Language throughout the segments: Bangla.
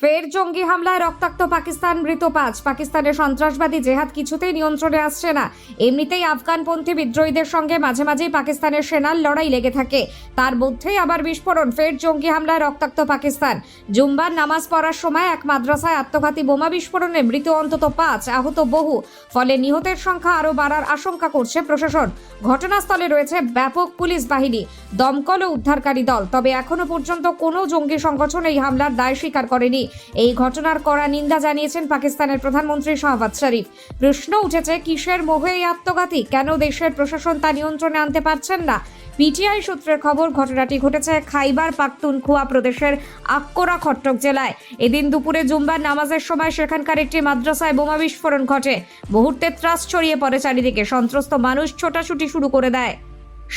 ফের জঙ্গি হামলায় রক্তাক্ত পাকিস্তান মৃত পাঁচ। পাকিস্তানের সন্ত্রাসবাদী জেহাদ কিছুতেই নিয়ন্ত্রণে আসছে না। এমনিতেই আফগানপন্থী বিদ্রোহীদের সঙ্গে মাঝে মাঝেই পাকিস্তানের সেনার লড়াই লেগে থাকে। তার মধ্যেই আবার বিস্ফোরণ। ফের জঙ্গি হামলায় রক্তাক্ত পাকিস্তান। জুম্বার নামাজ পড়ার সময় এক মাদ্রাসায় আত্মঘাতী বোমা বিস্ফোরণে মৃত অন্তত পাঁচ, আহত বহু। ফলে নিহতের সংখ্যা আরও বাড়ার আশঙ্কা করছে প্রশাসন। ঘটনাস্থলে রয়েছে ব্যাপক পুলিশ বাহিনী, দমকল ও উদ্ধারকারী দল। তবে এখনও পর্যন্ত কোনো জঙ্গি সংগঠন এই হামলার দায় স্বীকার করেনি। এই ঘটনার কড়া নিন্দা জানিয়েছেন পাকিস্তানের প্রধানমন্ত্রী শাহবাজ শরীফ। প্রশ্ন উঠেছে, কিসের মোহে এই আত্মঘাতী? কেন দেশের প্রশাসন তা নিয়ন্ত্রণে আনতে পারছেন না? পিটিআই সূত্রের খবর, ঘটনাটি ঘটেছে খাইবার পাখতুনখোয়া প্রদেশের আক্কোরা খট্টক জেলায়। এদিন দুপুরে জুম্বার নামাজের সময় সেখানকার একটি মাদ্রাসায় বোমা বিস্ফোরণ ঘটে। মুহূর্তে ত্রাস ছড়িয়ে পড়ে চারিদিকে। সন্ত্রস্ত মানুষ ছোটাছুটি শুরু করে দেয়।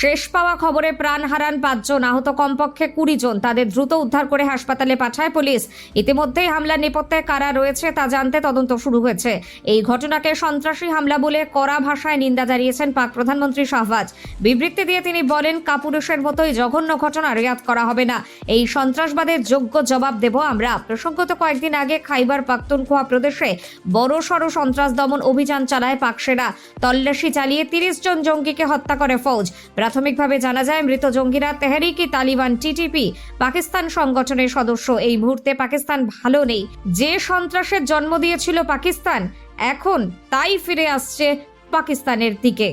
শেষ পাওয়া খবরে প্রাণ হারান পাঁচজন, আহত কমপক্ষে কুড়ি জন তাদের দ্রুত উদ্ধার করে হাসপাতালে পাঠায় পুলিশ। ইতিমধ্যেই হামলার নেপথ্যে কারা রয়েছে তা জানতে তদন্ত শুরু হয়েছে। এই ঘটনাকে সন্ত্রাসী হামলা বলে কড়া ভাষায় নিন্দা জানিয়েছেন পাক প্রধানমন্ত্রী শাহবাজ। বিবৃতি দিয়ে তিনি বলেন, কাপুরুষের মতোই জঘন্য ঘটনা রেয়াত করা হবে না। এই সন্ত্রাসবাদের যোগ্য জবাব দেব আমরা। প্রসঙ্গত কয়েকদিন আগে খাইবার পাখতুনখোয়া প্রদেশে বড় সড় সন্ত্রাস দমন অভিযান চালায় পাক সেনা। তল্লাশি চালিয়ে তিরিশ জন জঙ্গিকে হত্যা করে ফৌজ। প্রাথমিকভাবে জানা যায়, মৃত জঙ্গিরা তেহরিকি তালিবান টিটিপি, পাকিস্তান সংগঠনের সদস্য। এই মুহূর্তে পাকিস্তান ভালো নেই। যে সন্ত্রাসের জন্ম দিয়েছিল পাকিস্তান, এখন তাই ফিরে আসছে পাকিস্তানের দিকে।